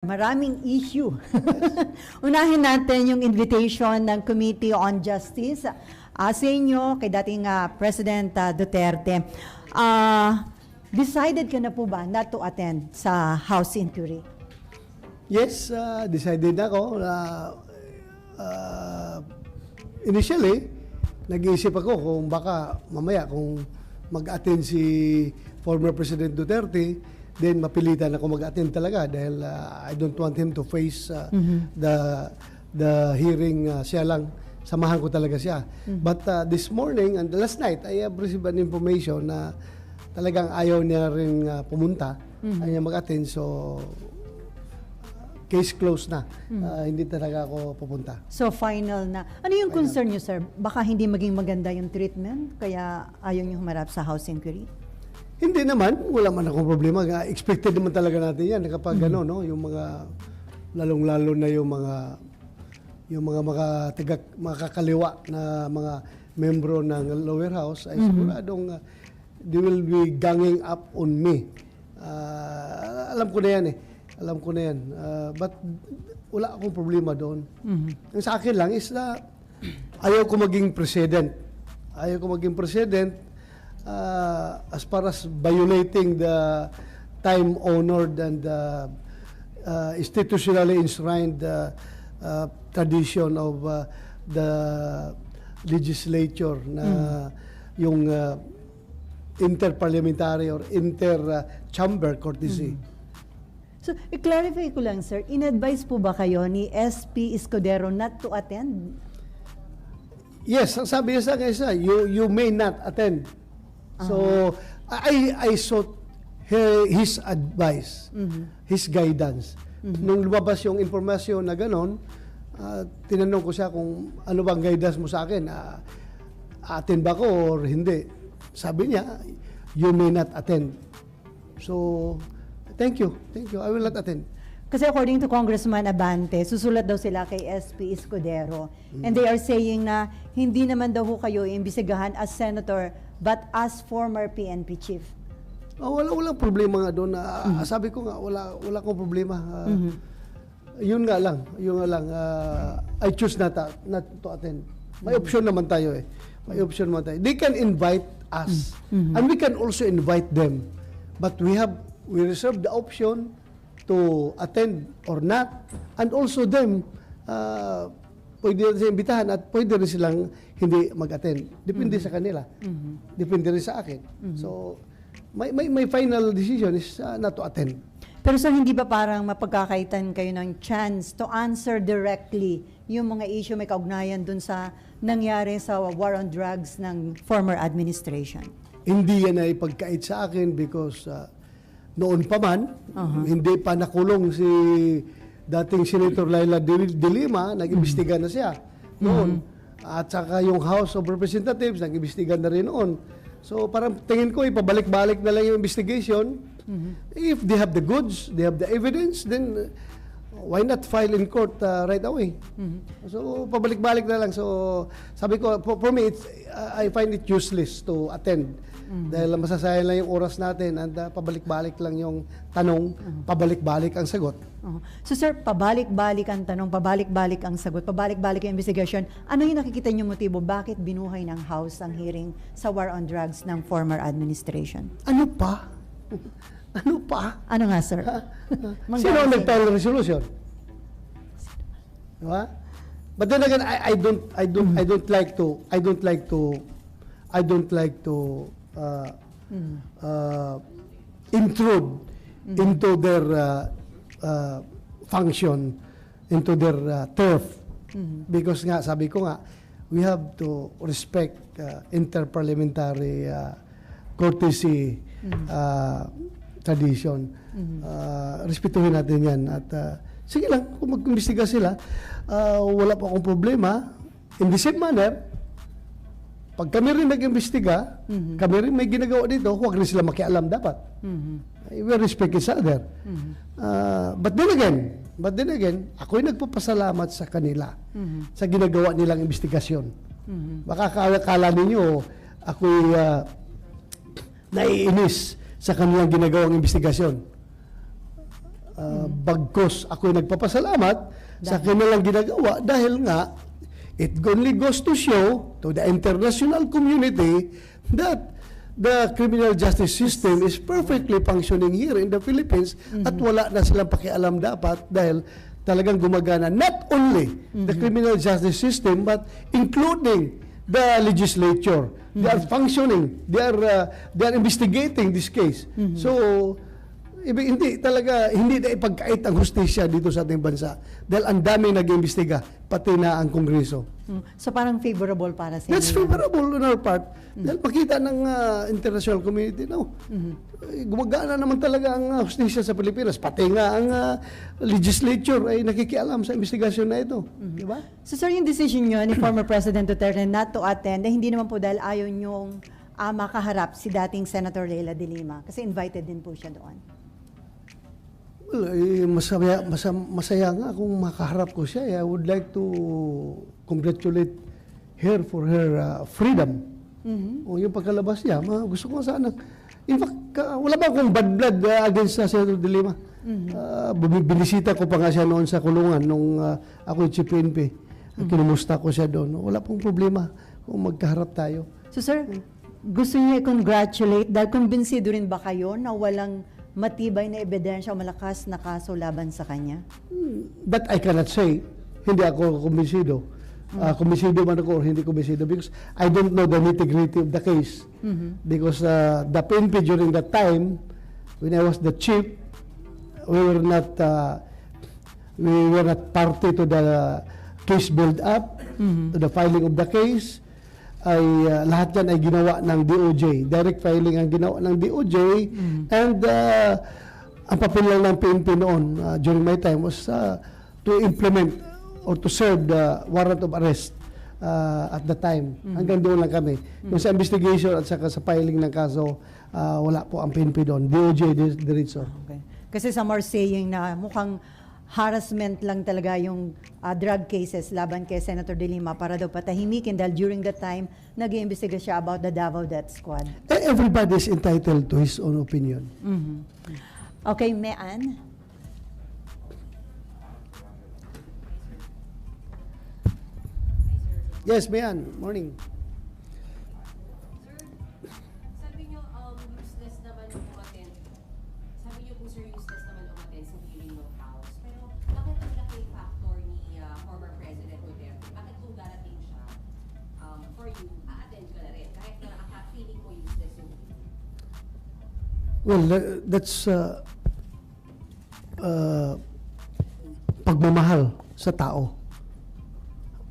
Maraming issue. Unahin natin yung invitation ng Committee on Justice uh, sa inyo kay dating ah, President ah, Duterte. Ah, decided ka na po ba not to attend sa House inquiry? Yes, uh, decided ako na uh, initially, nag-iisip ako kung baka mamaya kung mag-attend si former President Duterte, then mapilitan ako mag-attend talaga dahil uh, I don't want him to face uh, the the hearing uh, siya lang samahan ko talaga siya. But uh, this morning and last night I have received an information na talagang ayaw niya rin uh, pumunta, ayaw niya mag-attend so case closed na. Uh, hindi talaga ako pupunta. So final na. Ano yung concern niyo, sir? Baka hindi maging maganda yung treatment, kaya ayaw niyo humarap sa House inquiry? Hindi naman, wala man akong problema. Expected naman talaga natin yan kapag ano, no, yung mga lalong-lalo na yung mga yung mga mga taga, makakaliwa na mga membro ng lower house ay siguradong uh, they will be ganging up on me. Ah, alam ko na yan eh. Alam ko na yan. Ah, but wala akong problema doon. Ang sa akin lang is na ayaw ko maging president. Ayaw ko maging president uh, as far as violating the time-honored and uh, uh, institutionally enshrined uh, uh, tradition of uh, the legislature na yung uh, interparliamentary or inter-chamber courtesy. So, i-clarify ko lang, sir. In-advise po ba kayo ni SP Escudero not to attend? Yes, ang sabi niya sa akin, you, you may not attend. So, I, I sought he- his advice, his guidance. Nung lumabas yung informasyon na ganon, ah, tinanong ko siya kung ano bang guidance mo sa akin, ah, attend ba ko or hindi. Sabi niya, you may not attend. So, thank you, thank you, I will not attend. Kasi according to Congressman Abante, susulat daw sila kay SP Escudero. And they are saying na hindi naman daw ho kayo imbisigahan as senator but as former PNP chief. Oh, wala walang problema nga doon. Ah, Sabi ko nga wala wala akong problema. Ah, Yun nga lang, yun nga lang ah, I choose not not to attend. May option naman tayo eh. May option naman tayo. They can invite us and we can also invite them. But we have we reserve the option to attend or not and also them uh, pwede rin silang imbitahan at pwede rin silang hindi mag-attend. Depende sa kanila. Depende rin sa akin. So, my, my, my final decision is uh, not to attend. Pero sir, hindi ba parang mapagkakaitan kayo ng chance to answer directly yung mga issue may kaugnayan dun sa nangyari sa war on drugs ng former administration? Hindi yan ay pagkait sa akin because uh, noon pa man, hindi pa nakulong si dating Senator Laila De Lima, nag-imbestiga na siya noon. At saka yung House of Representatives, nag-imbestiga na rin noon. So parang tingin ko, ipabalik-balik na lang yung investigation. If they have the goods, they have the evidence, then uh, why not file in court uh, right away? So pabalik-balik na lang. So sabi ko, for, for me, it's, uh, I find it useless to attend. Dahil masasayang lang yung oras natin and uh, pabalik-balik lang yung tanong, pabalik-balik ang sagot. Oo. So sir, pabalik-balik ang tanong, pabalik-balik ang sagot, pabalik-balik ang investigation. Ano yung nakikita niyo motibo? Bakit binuhay ng House ang hearing sa war on drugs ng former administration? Ano pa? ano pa? Ano nga, sir? Sino ang nag-file ng resolution? Diba? But then again, I, I don't, I don't, I don't like to, I don't like to, I don't like to uh, uh, intrude into their uh, uh, function, into their uh, turf. Because nga, sabi ko nga, we have to respect uh, interparliamentary uh, courtesy uh, tradition. Uh, respetuhin natin yan. At uh, sige lang, kung mag-imbestiga sila, uh, wala pa akong problema. In the same manner, pag kami rin nag-imbestiga, kami rin may ginagawa dito, huwag rin sila makialam dapat. We respect each other. Uh, but then again, but then again, ako'y nagpapasalamat sa kanila sa ginagawa nilang investigasyon. Baka kala, ninyo, ako'y uh, naiinis sa kanilang ginagawang investigasyon. Uh, Bagkos ako'y nagpapasalamat sa kanilang ginagawa dahil nga it only goes to show to the international community that the criminal justice system is perfectly functioning here in the Philippines at wala na silang pakialam dapat dahil talagang gumagana not only the criminal justice system but including the legislature. They are functioning. They are uh, they are investigating this case. So ibig hindi talaga hindi na ipagkait ang hustisya dito sa ating bansa dahil ang daming nag-imbestiga pati na ang kongreso. Mm. So parang favorable para sa That's inyo. favorable on our part dahil makita ng uh, international community no. eh, Gumagana naman talaga ang uh, hustisya sa Pilipinas pati nga ang uh, legislature ay nakikialam sa investigasyon na ito, di ba? So sir, yung decision nyo ni former President Duterte not to attend, eh, hindi naman po dahil ayaw nyong ah, makaharap si dating Senator Leila de Lima kasi invited din po siya doon. Well, eh, masaya, masaya, masaya nga kung makaharap ko siya. I would like to congratulate her for her uh, freedom. O yung pagkalabas niya, ma- gusto ko sana. In fact, ka- wala ba akong bad blood uh, against sa Senator De Lima? Uh, bumi- binisita ko pa nga siya noon sa kulungan nung uh, ako yung Chief PNP. Kinumusta ko siya doon. Wala pong problema kung magkaharap tayo. So sir, gusto niyo i-congratulate dahil kumbinsido rin ba kayo na walang matibay na ebidensya o malakas na kaso laban sa kanya? That I cannot say. Hindi ako kumbinsido. Uh, kumbinsido man ako or hindi kumbinsido because I don't know the nitty-gritty of the case. Because uh, the PNP during that time, when I was the chief, we were not uh, we were not party to the case build-up, to the filing of the case. Ay uh, lahat yan ay ginawa ng DOJ. Direct filing ang ginawa ng DOJ. And uh, ang papel lang ng PNP noon uh, during my time was uh, to implement or to serve the warrant of arrest uh, at the time. Hanggang doon lang kami. Yung sa investigation at saka sa filing ng kaso, uh, wala po ang PNP doon. DOJ di- diretso. Okay. Kasi some are saying na mukhang harassment lang talaga yung ah, drug cases laban kay Senator De Lima para daw patahimikin dahil during that time nag-iimbestiga siya about the Davao Death Squad. Eh, Everybody is entitled to his own opinion. Okay, Mean? Yes, Mayan. Morning. Well, tha- that's uh, uh, pagmamahal sa tao.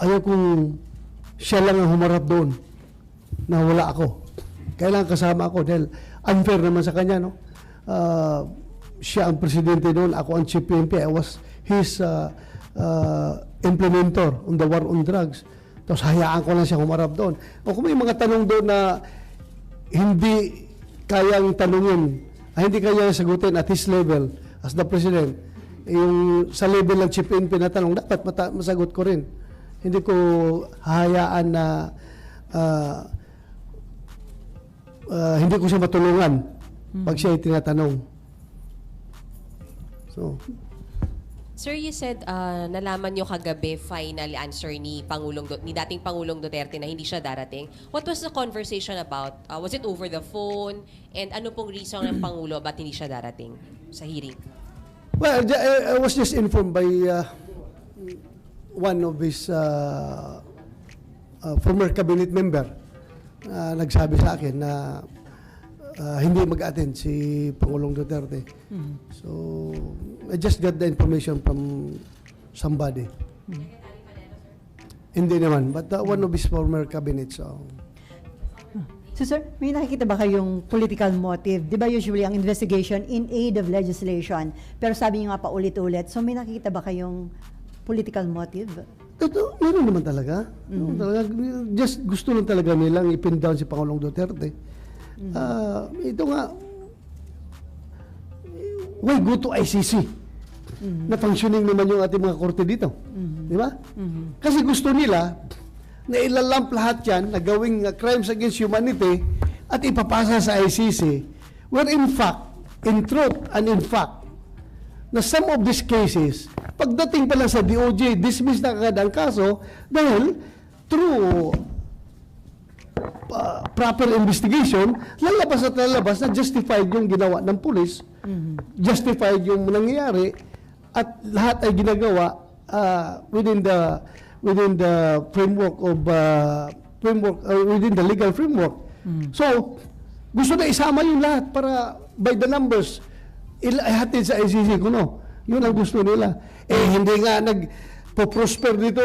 Ayaw kung siya lang ang humarap doon na wala ako. Kailangan kasama ako dahil unfair naman sa kanya, no? Uh, siya ang presidente doon, ako ang chief PNP. I was his uh, uh, implementer on the war on drugs. Tapos hayaan ko lang siya humarap doon. O kung may mga tanong doon na hindi kayang tanungin, ay hindi kaya sagutin at his level as the president, yung sa level ng chief PNP na tanong, dapat mata- masagot ko rin. Hindi ko hahayaan na ah, ah, hindi ko siya matulungan pag siya ay tinatanong. So, Sir, you said uh, nalaman niyo kagabi final answer ni Pangulong Du- ni dating Pangulong Duterte na hindi siya darating. What was the conversation about? Uh, was it over the phone? And ano pong reason ng Pangulo ba't hindi siya darating sa hearing? Well, I I was just informed by uh, one of his uh, uh, former cabinet member na nagsabi sa akin na uh, hindi mag-attend si Pangulong Duterte. So, I just got the information from somebody. Hindi naman, but uh, one of his former cabinet. So, So sir, may nakikita ba kayong political motive? Di ba usually ang investigation in aid of legislation? Pero sabi niyo nga pa ulit-ulit. So may nakikita ba kayong political motive? Ito, meron naman talaga. Meron talaga. Just gusto lang talaga nilang ipin down si Pangulong Duterte. Ah, ito nga, why go to ICC? Na functioning naman yung ating mga korte dito. Di ba? Kasi gusto nila na ilalamp lahat yan na gawing uh, crimes against humanity at ipapasa sa ICC where in fact, in truth and in fact, na some of these cases, pagdating pa lang sa DOJ, dismiss na agad ang kaso dahil through uh, proper investigation, lalabas at lalabas na justified yung ginawa ng pulis, justified yung nangyayari, at lahat ay ginagawa uh, within the within the framework of uh, framework uh, within the legal framework. So, gusto na isama yung lahat para by the numbers il- ihatid sa ICC kuno. Yun ang gusto nila. Eh hindi nga nag prosper dito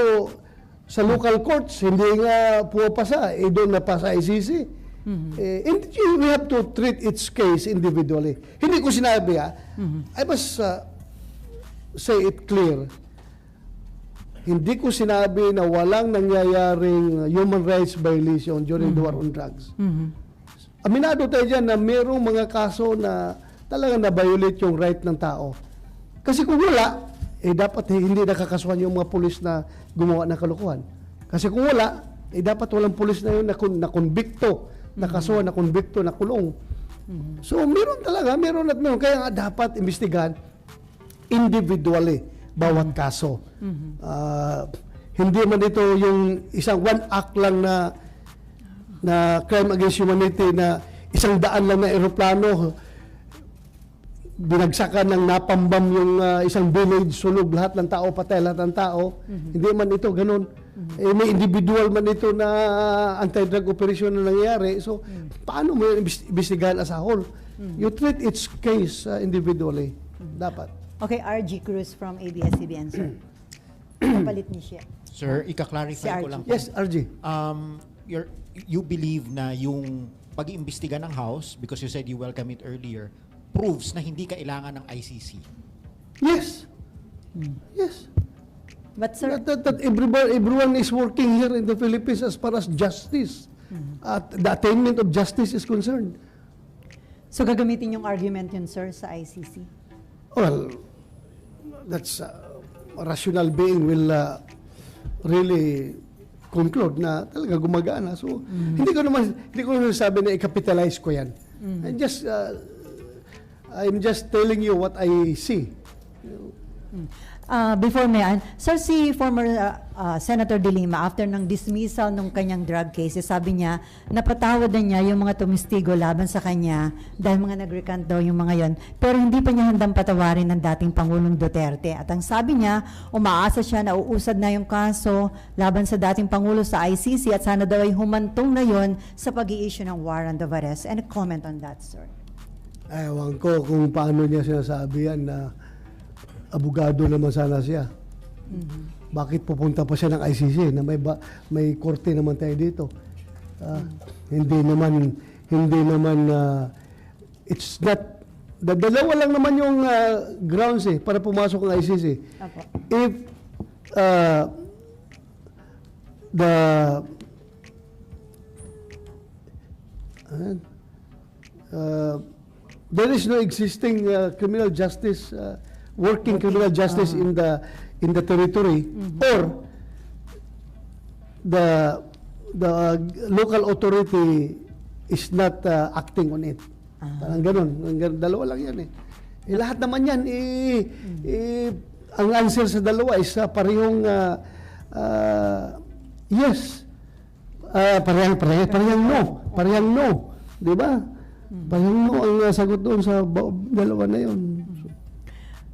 sa local courts, hindi nga pumapasa, eh doon na pa sa ICC. Eh, and you we have to treat its case individually. Hindi ko sinabi ha, I must uh, say it clear. Hindi ko sinabi na walang nangyayaring human rights violation during the war on drugs. Aminado tayo dyan na mayroong mga kaso na talagang na-violate yung right ng tao. Kasi kung wala, eh dapat hindi nakakasuhan yung mga pulis na gumawa ng kalokohan. Kasi kung wala, eh dapat walang pulis na yun na, kun- na konbikto, nakasuhan, na konbikto, na kulong. So meron talaga, meron at meron. Kaya nga dapat imbestigahan individually bawat kaso. Ah, hindi man ito yung isang one act lang na na crime against humanity na isang daan lang na eroplano binagsakan ng napambam yung ah, isang village, sunog lahat ng tao, patay lahat ng tao. Hindi man ito ganun. Eh, may individual man ito na anti-drug operation na nangyayari. So, paano mo yun imbis- imbestigahan as a whole? You treat each case ah, individually. Dapat. Okay, RG Cruz from ABS-CBN, sir. Kapalit ni siya. Sir, Si ika-clarify ko RG. lang po. Yes, RG. Um, you're, you believe na yung pag-iimbestiga ng House, because you said you welcome it earlier, proves na hindi kailangan ng ICC. Yes. Yes. But sir, That, that, that everyone, everyone is working here in the Philippines as far as justice, at the attainment of justice is concerned. so gagamitin yung argument yun, sir, sa ICC? Well, that's uh, a rational being will uh, really conclude na talaga gumagana. So, hindi ko naman hindi ko naman sabi na i-capitalize ko 'yan. I just uh, I'm just telling you what I see. Uh, before Mayan, sir, si former uh, uh, Senator De Lima, after ng dismissal ng kanyang drug cases, sabi niya, napatawad na niya yung mga tumistigo laban sa kanya dahil mga nag-recant daw yung mga yon. Pero hindi pa niya handang patawarin ng dating Pangulong Duterte. At ang sabi niya, umaasa siya na uusad na yung kaso laban sa dating Pangulo sa ICC at sana daw ay humantong na yon sa pag issue ng warrant of arrest. And a comment on that, sir. Ewan ko kung paano niya sinasabi yan na abogado naman sana siya. Bakit pupunta pa siya ng ICC na may ba, may korte naman tayo dito? Ah, Hindi naman hindi naman ah, it's not the dalawa lang naman yung ah, grounds eh para pumasok ng ICC. Apo. If ah, the uh, there is no existing uh, criminal justice, uh, working criminal justice in the in the territory, or the the local authority is not uh, acting on it. Parang ganun. Ang gan- Dalawa lang yan eh. Eh, lahat naman yan, eh, eh, ang answer sa dalawa is uh, parehong uh, uh, yes. Ah, parehang, parehang, parehang no. Parehang no. Di ba? Parehang no ang sagot doon sa dalawa na yun.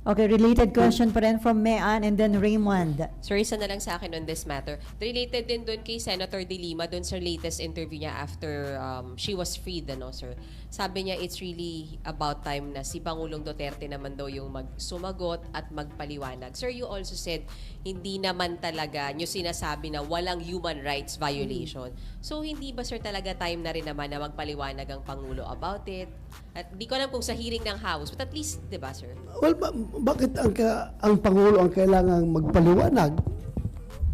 Okay, related question pa rin from Mayan and then Raymond. Sir, isa na lang sa akin on this matter. Related din doon kay Senator De Lima, doon sa latest interview niya after um, she was freed, ano, sir. Sabi niya, it's really about time na si Pangulong Duterte naman daw yung magsumagot at magpaliwanag. Sir, you also said, hindi naman talaga nyo sinasabi na walang human rights violation. So, hindi ba, sir, talaga time na rin naman na magpaliwanag ang Pangulo about it? At di ko alam kung sa hearing ng House, but at least, di ba, sir? Well, ba- bakit ang, ka- ang Pangulo ang kailangang magpaliwanag?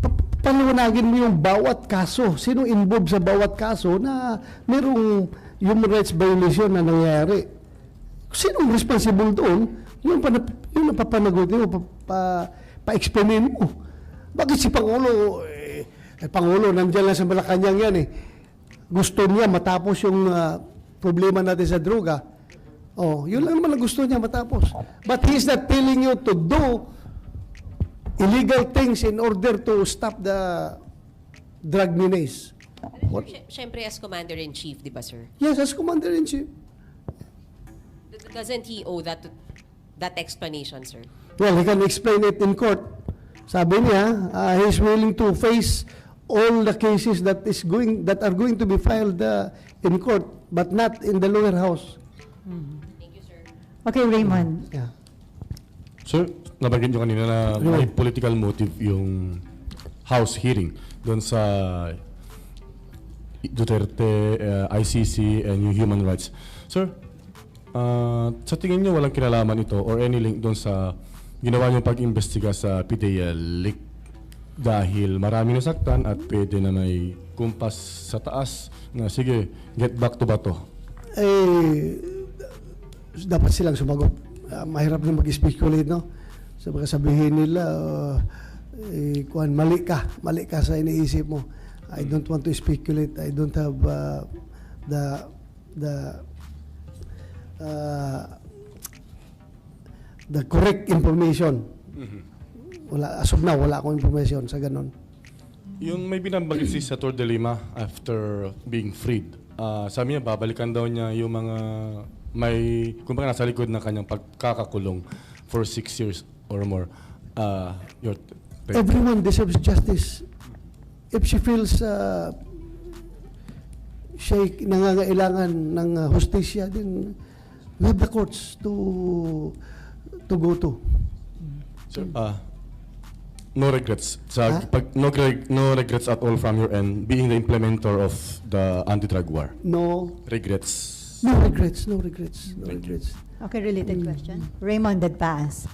Pa- paliwanagin mo yung bawat kaso. Sino involved sa bawat kaso na merong human rights violation na nangyayari? Sinong responsible doon? Yung, pa, yung napapanagutin mo, pa, pa, pa-explainin mo. Bakit si Pangulo, eh, eh, Pangulo, nandiyan lang sa Malacanang yan eh. Gusto niya matapos yung ah, problema natin sa droga. Oh, yun lang naman ang gusto niya matapos. But he's not telling you to do illegal things in order to stop the drug menace. What? Sy- Siyempre, as Commander-in-Chief, di ba, sir? Yes, as Commander-in-Chief. Doesn't he owe that to- that explanation, sir? Well, he can explain it in court. Sabi niya, uh, he's willing to face all the cases that is going that are going to be filed uh, in court, but not in the lower house. Thank you, sir. Okay, Raymond. Yeah. Sir, nabanggit nyo kanina na may political motive yung House hearing doon sa Duterte, uh, ICC, and yung human rights. Sir, uh, sa tingin nyo walang kinalaman ito or any link doon sa ginawa nyo pag-imbestiga sa PDL leak dahil marami nasaktan at pwede na may kumpas sa taas na sige, get back to bato. eh, dapat silang sumagot. Ah, mahirap na mag-speculate, no? Sa mga sabihin nila, uh, eh, kuhan, mali ka, mali ka sa iniisip mo. I don't want to speculate. I don't have uh, the the uh, the correct information. Wala, as of now, wala akong information sa ganun. Yung may binabanggit si Senator De Lima after being freed, ah, sabi niya babalikan daw niya yung mga may, kumbaga nasa likod ng kanyang pagkakakulong for six years or more. Ah, your. Everyone deserves justice. If she feels uh, siya nangangailangan ng uh, hustisya, then we have the courts to to go to. Sir, ah, no regrets. Sa, Ha? pag, no, reg- no regrets at all from your end being the implementer of the anti-drug war. No, Regrets. no regrets, no regrets, no Thank you. regrets. Okay, related question. Raymond, that pass.